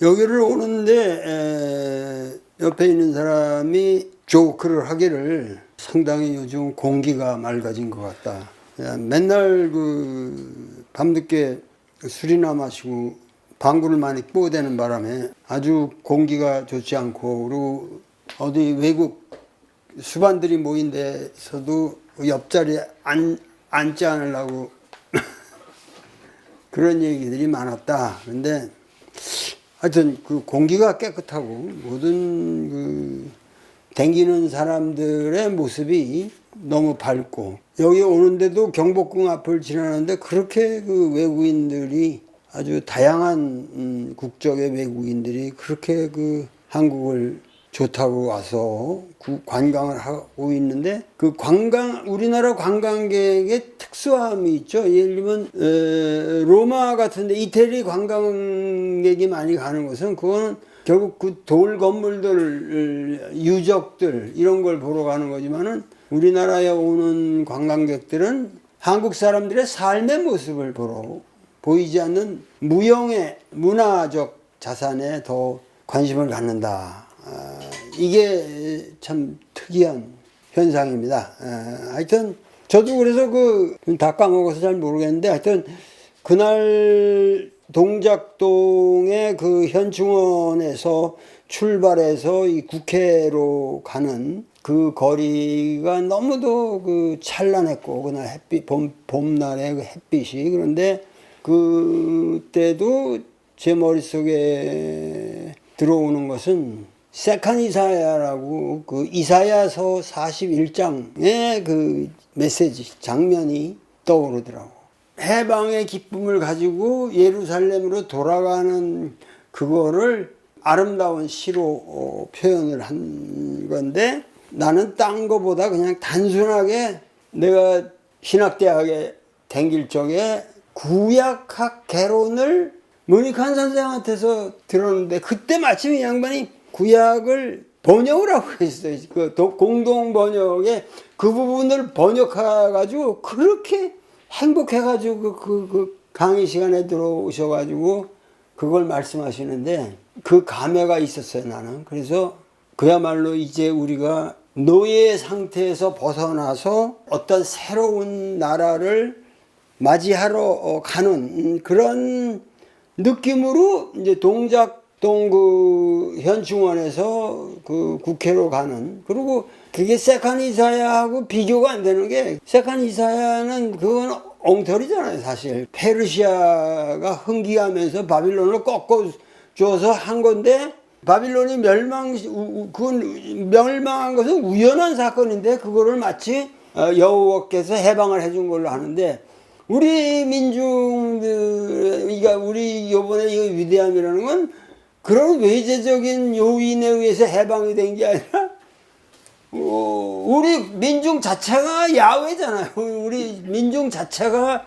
여기를 오는데 에, 옆에 있는 사람이 조크를 하기를 상당히 요즘 공기가 맑아진 것 같다. 맨날 그 밤늦게 술이나 마시고 방구를 많이 뽀대는 바람에 아주 공기가 좋지 않고 그리고 어디 외국 수반들이 모인 데서도 옆자리에 앉, 앉지 않으려고 그런 얘기들이 많았다. 근데 하여튼 그 공기가 깨끗하고 모든 그 댕기는 사람들의 모습이 너무 밝고 여기 오는데도 경복궁 앞을 지나는데 그렇게 그 외국인들이 아주 다양한 음, 국적의 외국인들이 그렇게 그 한국을 좋다고 와서 구- 관광을 하고 있는데 그 관광 우리나라 관광객의 특수함이 있죠. 예를 들면 에, 로마 같은데 이태리 관광객이 많이 가는 곳은 그거는 결국 그 돌 건물들 유적들 이런 걸 보러 가는 거지만은 우리나라에 오는 관광객들은 한국 사람들의 삶의 모습을 보러 보이지 않는 무형의 문화적 자산에 더 관심을 갖는다. 아, 이게 참 특이한 현상입니다. 아, 하여튼 저도 그래서 그 다 까먹어서 잘 모르겠는데 하여튼 그날 동작동의 그 현충원에서 출발해서 이 국회로 가는 그 거리가 너무도 그 찬란했고 그날 햇빛 봄 봄날의 그 햇빛이 그런데 그때도 제 머릿속에 들어오는 것은 세칸 이사야라고 그 이사야서 41장의 그 메시지 장면이 떠오르더라고. 해방의 기쁨을 가지고 예루살렘으로 돌아가는 그거를 아름다운 시로 어, 표현을 한 건데 나는 딴 거보다 그냥 단순하게 내가 신학대학에 댕길 적에 구약학 개론을 문익환 선생한테서 들었는데 그때 마침 이 양반이 구약을 번역을 하고 있어요. 그 도- 공동 번역에 그 부분을 번역해가지고 그렇게 행복해가지고 그, 그, 그 강의 시간에 들어오셔가지고 그걸 말씀하시는데 그 감회가 있었어요 나는. 그래서 그야말로 이제 우리가 노예 상태에서 벗어나서 어떤 새로운 나라를 맞이하러 어, 가는 음, 그런 느낌으로 이제 동작 동그 현충원에서 그 국회로 가는 그리고 그게 세칸 이사야하고 비교가 안 되는 게 세칸 이사야는 그건 엉터리잖아요 사실. 페르시아가 흥기하면서 바빌론을 꺾어 줘서 한 건데 바빌론이 멸망 그건 멸망한 것은 우연한 사건인데 그거를 마치 어, 여호와께서 해방을 해준 걸로 하는데 우리 민중들 그러니까 우리 요번에 이 위대함이라는 건 그런 외제적인 요인에 의해서 해방이 된 게 아니라 어, 우리 민중 자체가 야훼잖아요. 우리 민중 자체가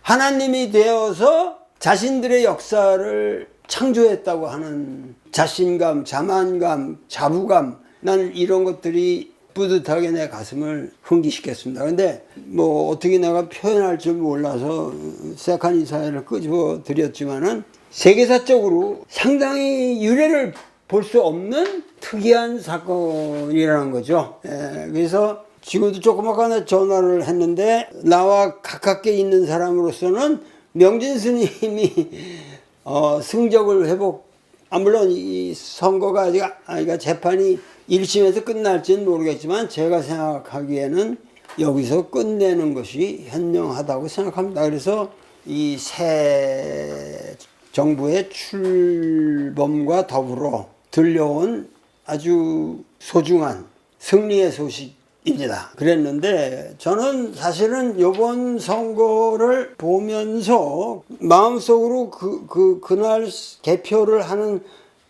하나님이 되어서 자신들의 역사를 창조했다고 하는 자신감, 자만감, 자부감, 난 이런 것들이 뿌듯하게 내 가슴을 흥기시켰습니다. 근데 뭐 어떻게 내가 표현할 줄 몰라서 세칸 이사야를 끄집어 드렸지만은 세계사적으로 상당히 유래를 볼 수 없는 특이한 사건이라는 거죠. 예, 그래서 지금도 조그맣게 전화를 했는데 나와 가깝게 있는 사람으로서는 명진 스님이 어, 승적을 회복 아, 물론 이 선거가 아직 아, 그러니까 재판이 1심에서 끝날지는 모르겠지만 제가 생각하기에는 여기서 끝내는 것이 현명하다고 생각합니다. 그래서 이새 정부의 출범과 더불어 들려온 아주 소중한 승리의 소식입니다. 그랬는데 저는 사실은 이번 선거를 보면서 마음속으로 그, 그, 그날 개표를 하는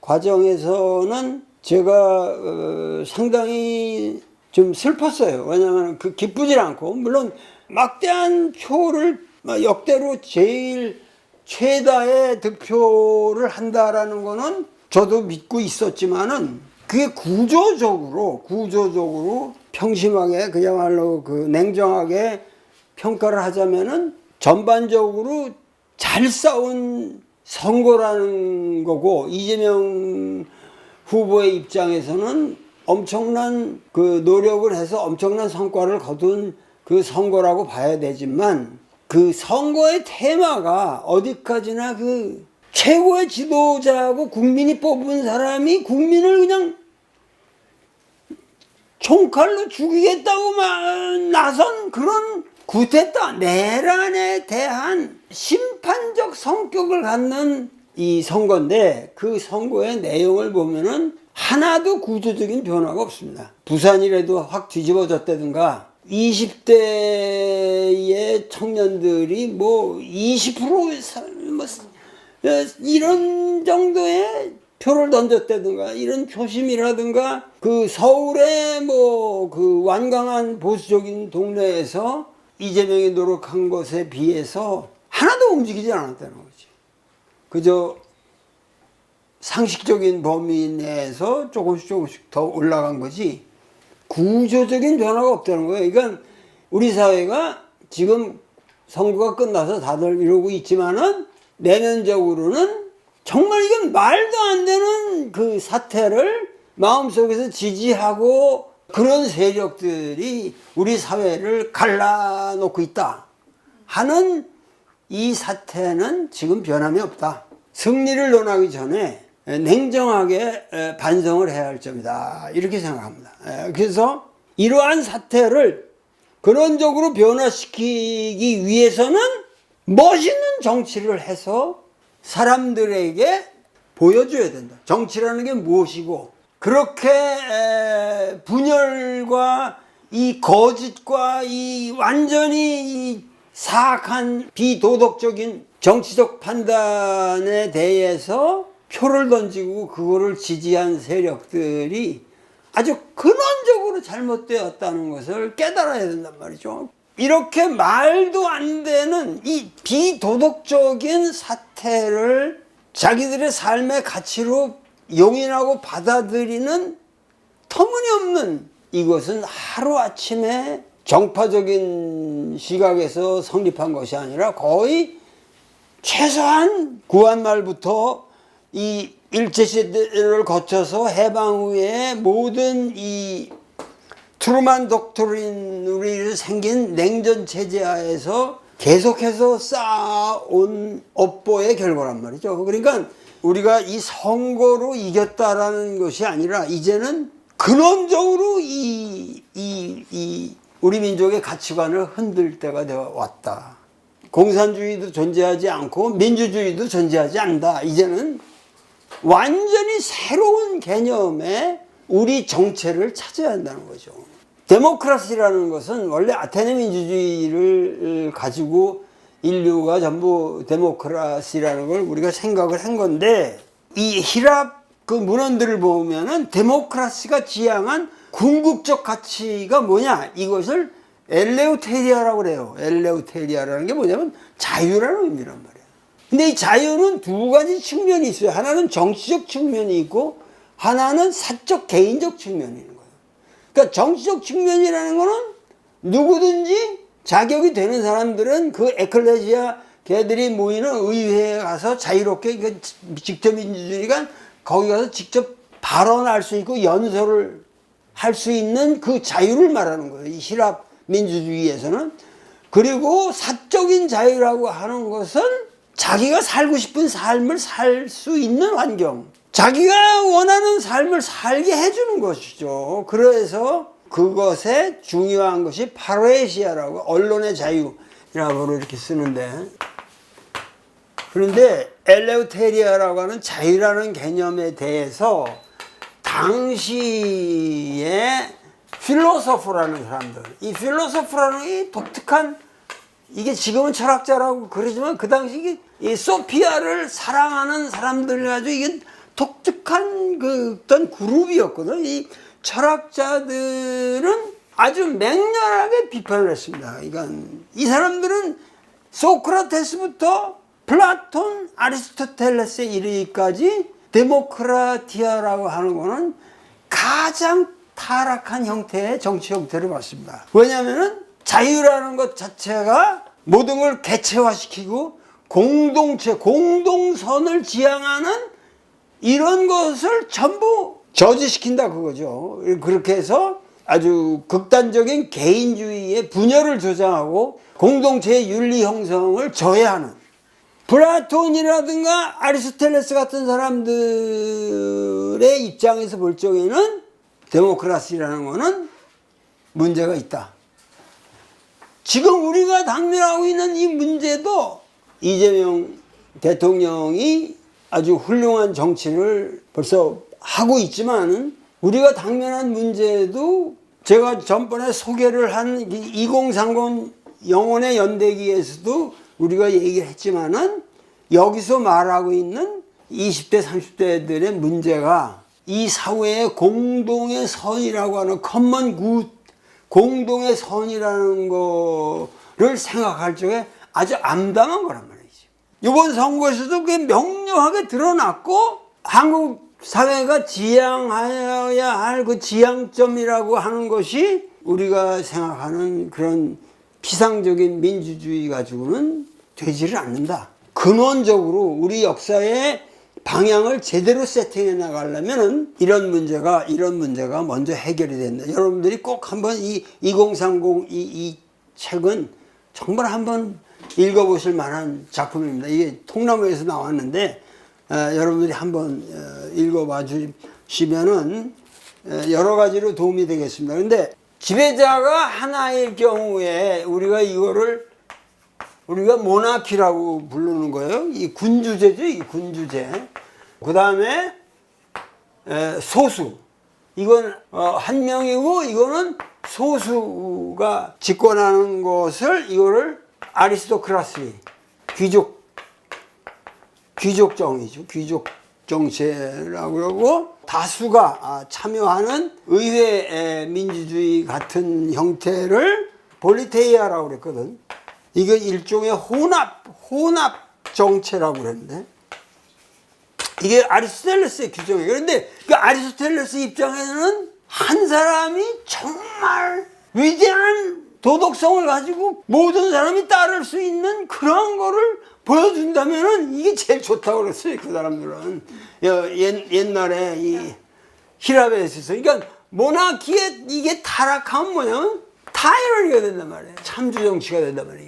과정에서는 제가 어, 상당히 좀 슬펐어요. 왜냐하면 그 기쁘질 않고 물론 막대한 표를 막 역대로 제일 최다의 득표를 한다라는 거는 저도 믿고 있었지만은 그게 구조적으로 구조적으로 평심하게 그야말로 그 냉정하게 평가를 하자면은 전반적으로 잘 싸운 선거라는 거고 이재명 후보의 입장에서는 엄청난 그 노력을 해서 엄청난 성과를 거둔 그 선거라고 봐야 되지만 그 선거의 테마가 어디까지나 그 최고의 지도자하고 국민이 뽑은 사람이 국민을 그냥 총칼로 죽이겠다고 막 나선 그런 구테타 내란에 대한 심판적 성격을 갖는 이 선거인데 그 선거의 내용을 보면은 하나도 구조적인 변화가 없습니다. 부산이라도 확 뒤집어졌다든가 20대의 청년들이 뭐 20%, 뭐 이런 정도의 표를 던졌다든가 이런 표심이라든가 그 서울의 뭐 그 완강한 보수적인 동네에서 이재명이 노력한 것에 비해서 하나도 움직이지 않았다는 거지. 그저 상식적인 범위 내에서 조금씩 조금씩 더 올라간 거지 구조적인 변화가 없다는 거예요. 그러니까 우리 사회가 지금 선거가 끝나서 다들 이러고 있지만은 내면적으로는 정말 이건 말도 안 되는 그 사태를 마음속에서 지지하고 그런 세력들이 우리 사회를 갈라놓고 있다 하는 이 사태는 지금 변함이 없다. 승리를 논하기 전에 냉정하게 반성을 해야 할 점이다. 이렇게 생각합니다. 그래서 이러한 사태를 근원적으로 변화시키기 위해서는 멋있는 정치를 해서 사람들에게 보여줘야 된다. 정치라는 게 무엇이고 그렇게 분열과 이 거짓과 이 완전히 이 사악한 비도덕적인 정치적 판단에 대해서 표를 던지고 그거를 지지한 세력들이 아주 근원적으로 잘못되었다는 것을 깨달아야 된단 말이죠. 이렇게 말도 안 되는 이 비도덕적인 사태를 자기들의 삶의 가치로 용인하고 받아들이는 터무니없는 이것은 하루아침에 정파적인 시각에서 성립한 것이 아니라 거의 최소한 구한 말부터 이 일제시대를 거쳐서 해방 후에 모든 이 트루만 독트린으로 생긴 냉전 체제 하에서 계속해서 쌓아온 업보의 결과란 말이죠. 그러니까 우리가 이 선거로 이겼다라는 것이 아니라 이제는 근원적으로 이, 이, 이 우리 민족의 가치관을 흔들 때가 되어 왔다. 공산주의도 존재하지 않고 민주주의도 존재하지 않는다. 이제는 완전히 새로운 개념의 우리 정체를 찾아야 한다는 거죠. 데모크라시라는 것은 원래 아테네 민주주의를 가지고 인류가 전부 데모크라시라는 걸 우리가 생각을 한 건데 이 히랍 그 문헌들을 보면은 데모크라시가 지향한 궁극적 가치가 뭐냐 이것을 엘레우테리아라고 그래요. 엘레우테리아라는 게 뭐냐면 자유라는 의미란 말이에요. 근데 이 자유는 두 가지 측면이 있어요. 하나는 정치적 측면이 있고 하나는 사적 개인적 측면이 있는 거예요. 그러니까 정치적 측면이라는 거는 누구든지 자격이 되는 사람들은 그 에클레지아 걔들이 모이는 의회에 가서 자유롭게 그 직접 민주주의가 거기 가서 직접 발언할 수 있고 연설을 할 수 있는 그 자유를 말하는 거예요. 이 시랍 민주주의에서는. 그리고 사적인 자유라고 하는 것은 자기가 살고 싶은 삶을 살 수 있는 환경. 자기가 원하는 삶을 살게 해주는 것이죠. 그래서 그것에 중요한 것이 파레시아라고 언론의 자유라고 이렇게 쓰는데 그런데 엘레우테리아라고 하는 자유라는 개념에 대해서 당시에 필로소프라는 사람들 이 필로소프라는 이 독특한 이게 지금은 철학자라고 그러지만 그 당시 이 소피아를 사랑하는 사람들 가지고 이게 독특한 그 어떤 그룹이었거든. 이 철학자들은 아주 맹렬하게 비판을 했습니다. 이건 이 사람들은 소크라테스부터 플라톤, 아리스토텔레스에 이르기까지 데모크라티아라고 하는 거는 가장 타락한 형태의 정치 형태를 봤습니다. 왜냐하면 자유라는 것 자체가 모든 걸 개체화시키고 공동체, 공동선을 지향하는 이런 것을 전부 저지시킨다 그거죠. 그렇게 해서 아주 극단적인 개인주의의 분열을 조장하고 공동체의 윤리 형성을 저해하는 플라톤이라든가 아리스토텔레스 같은 사람들의 입장에서 볼 적에는 데모크라시라는 거는 문제가 있다. 지금 우리가 당면하고 있는 이 문제도 이재명 대통령이 아주 훌륭한 정치를 벌써 하고 있지만 우리가 당면한 문제도 제가 전번에 소개를 한 2030 영혼의 연대기에서도 우리가 얘기를 했지만은 여기서 말하고 있는 20대 30대들의 문제가 이 사회의 공동의 선이라고 하는 커먼 굿 공동의 선이라는 거를 생각할 적에 아주 암담한 거란 말이죠. 이번 선거에서도 그게 명료하게 드러났고 한국 사회가 지향해야 할 그 지향점이라고 하는 것이 우리가 생각하는 그런 피상적인 민주주의 가지고는 되지를 않는다. 근원적으로 우리 역사의 방향을 제대로 세팅해 나가려면은 이런 문제가 이런 문제가 먼저 해결이 된다. 여러분들이 꼭 한번 이 2030 이 이 책은 정말 한번 읽어보실 만한 작품입니다. 이게 통나무에서 나왔는데 어, 여러분들이 한번 어, 읽어봐 주시면은 어, 여러 가지로 도움이 되겠습니다. 근데 지배자가 하나일 경우에 우리가 이거를 우리가 모나키라고 부르는 거예요. 이 군주제죠, 이 군주제. 그 다음에 소수. 이건 어, 한 명이고 이거는 소수가 집권하는 것을 이거를 아리스토크라시 귀족 귀족 정이죠. 귀족 정체라고 그러고 다수가 아, 참여하는 의회 민주주의 같은 형태를 볼리테이아라고 그랬거든. 이거 일종의 혼합, 혼합 정체라고 그랬는데. 이게 아리스토텔레스의 규정이에요. 그런데 그 아리스토텔레스 입장에서는 한 사람이 정말 위대한 도덕성을 가지고 모든 사람이 따를 수 있는 그런 거를 보여준다면은 이게 제일 좋다고 그랬어요. 그 사람들은. 옛, 옛날에 이 히랍에 있어서. 그러니까 모나키에 이게 타락하면 뭐냐면 타이러니가 된단 말이에요. 참주 정치가 된단 말이에요.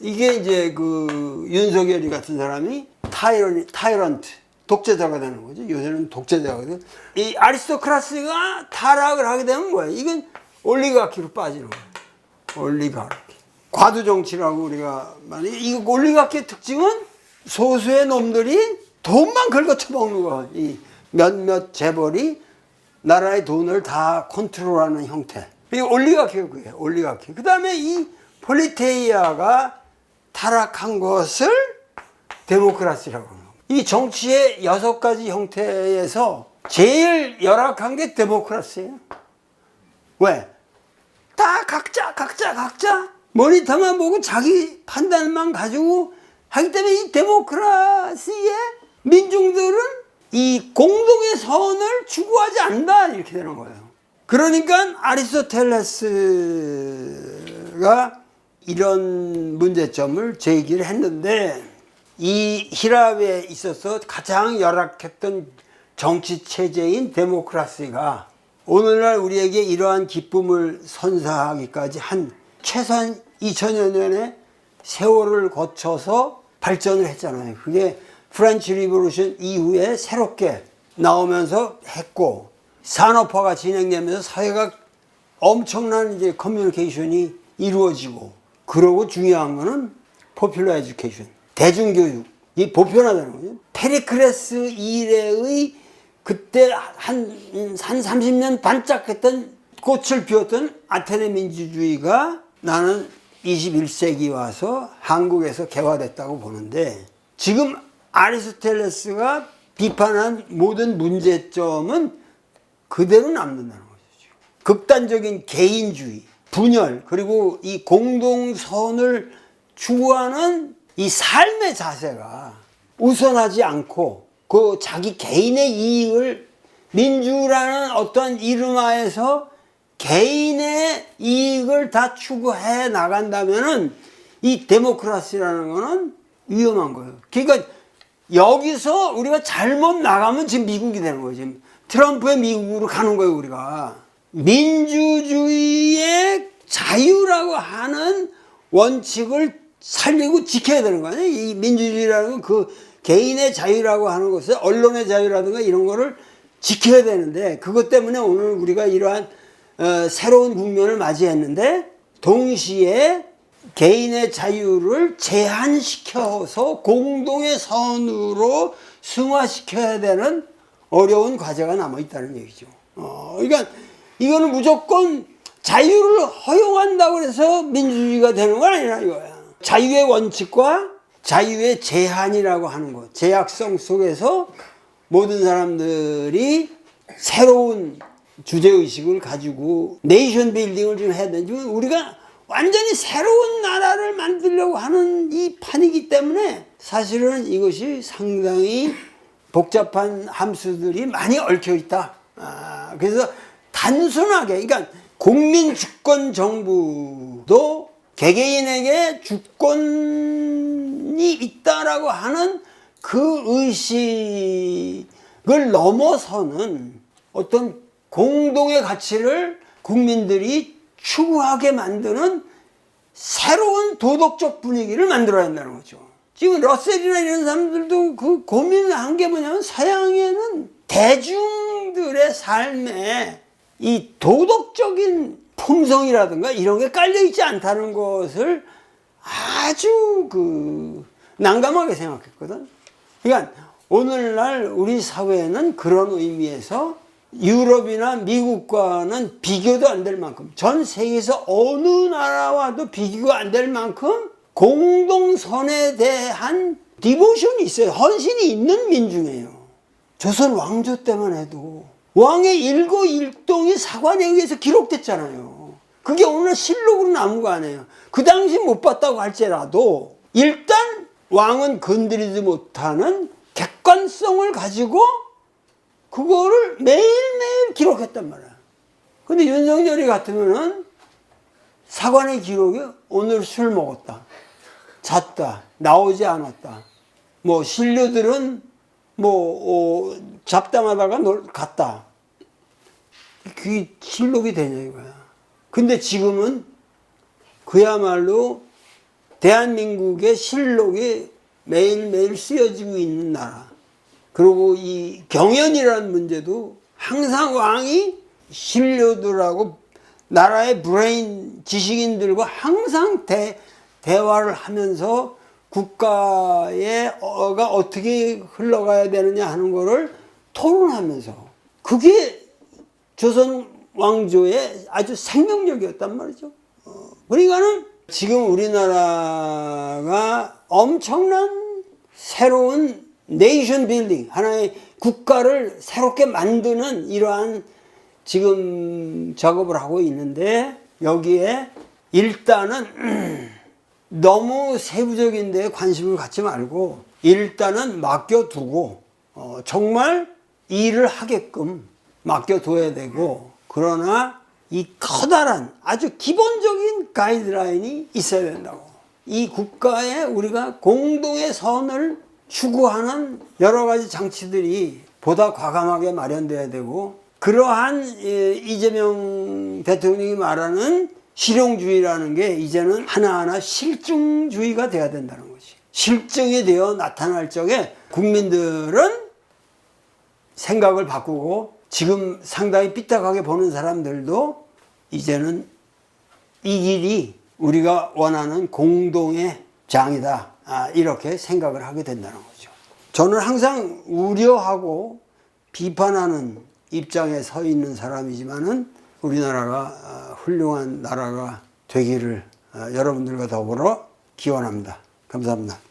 이게 이제 그 윤석열이 같은 사람이 타이런 타이런트 독재자가 되는 거죠. 요새는 독재자가 돼. 이 아리스토크라스가 타락을 하게 되면 뭐야? 이건 올리가키로 빠지는 거야. 올리가키. 과도 정치라고 우리가 많이 이 올리가키의 특징은 소수의 놈들이 돈만 긁어 쳐먹는 거. 이 몇몇 재벌이 나라의 돈을 다 컨트롤하는 형태. 이 올리가키가 그게 올리가키. 그 다음에 이 폴리테이아가 타락한 것을 데모크라시라고 합니다. 이 정치의 여섯 가지 형태에서 제일 열악한 게 데모크라시예요. 왜? 다 각자 각자 각자 모니터만 보고 자기 판단만 가지고 하기 때문에 이 데모크라시의 민중들은 이 공동의 선을 추구하지 않는다 이렇게 되는 거예요. 그러니까 아리스토텔레스가 이런 문제점을 제기를 했는데 이 히랍에 있어서 가장 열악했던 정치 체제인 데모크라시가 오늘날 우리에게 이러한 기쁨을 선사하기까지 한 최소한 2000여 년의 세월을 거쳐서 발전을 했잖아요. 그게 프렌치 리보루션 이후에 새롭게 나오면서 했고 산업화가 진행되면서 사회가 엄청난 이제 커뮤니케이션이 이루어지고 그러고 중요한 거는 포퓰러 에듀케이션 대중교육 이 보편화되는 거죠. 페리크레스 이래의 그때 한, 한 30년 반짝했던 꽃을 피웠던 아테네 민주주의가 나는 21세기 와서 한국에서 개화됐다고 보는데 지금 아리스토텔레스가 비판한 모든 문제점은 그대로 남는다는 거죠. 극단적인 개인주의, 분열, 그리고 이 공동선을 추구하는 이 삶의 자세가 우선하지 않고 그 자기 개인의 이익을 민주라는 어떤 이름하에서 개인의 이익을 다 추구해 나간다면은 이 데모크라시라는 거는 위험한 거예요. 그러니까 여기서 우리가 잘못 나가면 지금 미국이 되는 거예요. 지금 트럼프의 미국으로 가는 거예요, 우리가. 민주주의의 자유라고 하는 원칙을 살리고 지켜야 되는 거예요. 이 민주주의라는 건그 개인의 자유라고 하는 것을 언론의 자유라든가 이런 거를 지켜야 되는데 그것 때문에 오늘 우리가 이러한 어, 새로운 국면을 맞이했는데 동시에 개인의 자유를 제한시켜서 공동의 선으로 승화시켜야 되는 어려운 과제가 남아 있다는 얘기죠. 어, 그러니까 이거는 무조건 자유를 허용한다고 해서 민주주의가 되는 건 아니라 이거야. 자유의 원칙과 자유의 제한이라고 하는 것, 제약성 속에서 모든 사람들이 새로운 주제의식을 가지고 네이션 빌딩을 좀 해야 되는지 우리가 완전히 새로운 나라를 만들려고 하는 이 판이기 때문에 사실은 이것이 상당히 복잡한 함수들이 많이 얽혀 있다. 아, 그래서 단순하게, 그러니까 국민 주권 정부도 개개인에게 주권이 있다라고 하는 그 의식을 넘어서는 어떤 공동의 가치를 국민들이 추구하게 만드는 새로운 도덕적 분위기를 만들어야 한다는 거죠. 지금 러셀이나 이런 사람들도 그 고민을 한 게 뭐냐면 서양에는 대중들의 삶에 이 도덕적인 품성이라든가 이런 게 깔려 있지 않다는 것을 아주 그 난감하게 생각했거든. 그러니까 오늘날 우리 사회는 그런 의미에서 유럽이나 미국과는 비교도 안 될 만큼 전 세계에서 어느 나라와도 비교가 안 될 만큼 공동선에 대한 디보션이 있어요. 헌신이 있는 민중이에요. 조선 왕조 때만 해도 왕의 일거 일동이 사관에 의해서 기록됐잖아요. 그게 오늘 실록으로 남은 거 아니에요. 그 당시 못 봤다고 할지라도 일단 왕은 건드리지 못하는 객관성을 가지고 그거를 매일매일 기록했단 말이야. 근데 윤석열이 같으면은 사관의 기록이 오늘 술 먹었다. 잤다. 나오지 않았다. 뭐 신료들은 뭐 어, 잡담하다가 놀, 갔다. 그게 실록이 되냐 이거야. 근데 지금은 그야말로 대한민국의 실록이 매일매일 쓰여지고 있는 나라. 그리고 이 경연이라는 문제도 항상 왕이 신료들하고 나라의 브레인 지식인들과 항상 대, 대화를 하면서 국가의 어가 어떻게 흘러가야 되느냐 하는 거를 토론하면서 그게 조선 왕조의 아주 생명력이었단 말이죠. 어, 그러니까는 지금 우리나라가 엄청난 새로운 네이션 빌딩, 하나의 국가를 새롭게 만드는 이러한 지금 작업을 하고 있는데 여기에 일단은 너무 세부적인 데 관심을 갖지 말고 일단은 맡겨두고 어, 정말 일을 하게끔 맡겨둬야 되고 그러나 이 커다란 아주 기본적인 가이드라인이 있어야 된다고 이 국가에 우리가 공동의 선을 추구하는 여러 가지 장치들이 보다 과감하게 마련돼야 되고 그러한 예, 이재명 대통령이 말하는 실용주의라는 게 이제는 하나하나 실증주의가 돼야 된다는 거지. 실증이 되어 나타날 적에 국민들은 생각을 바꾸고 지금 상당히 삐딱하게 보는 사람들도 이제는 이 길이 우리가 원하는 공동의 장이다. 아, 이렇게 생각을 하게 된다는 거죠. 저는 항상 우려하고 비판하는 입장에 서 있는 사람이지만은 우리나라가 아, 훌륭한 나라가 되기를 아, 여러분들과 더불어 기원합니다. 감사합니다.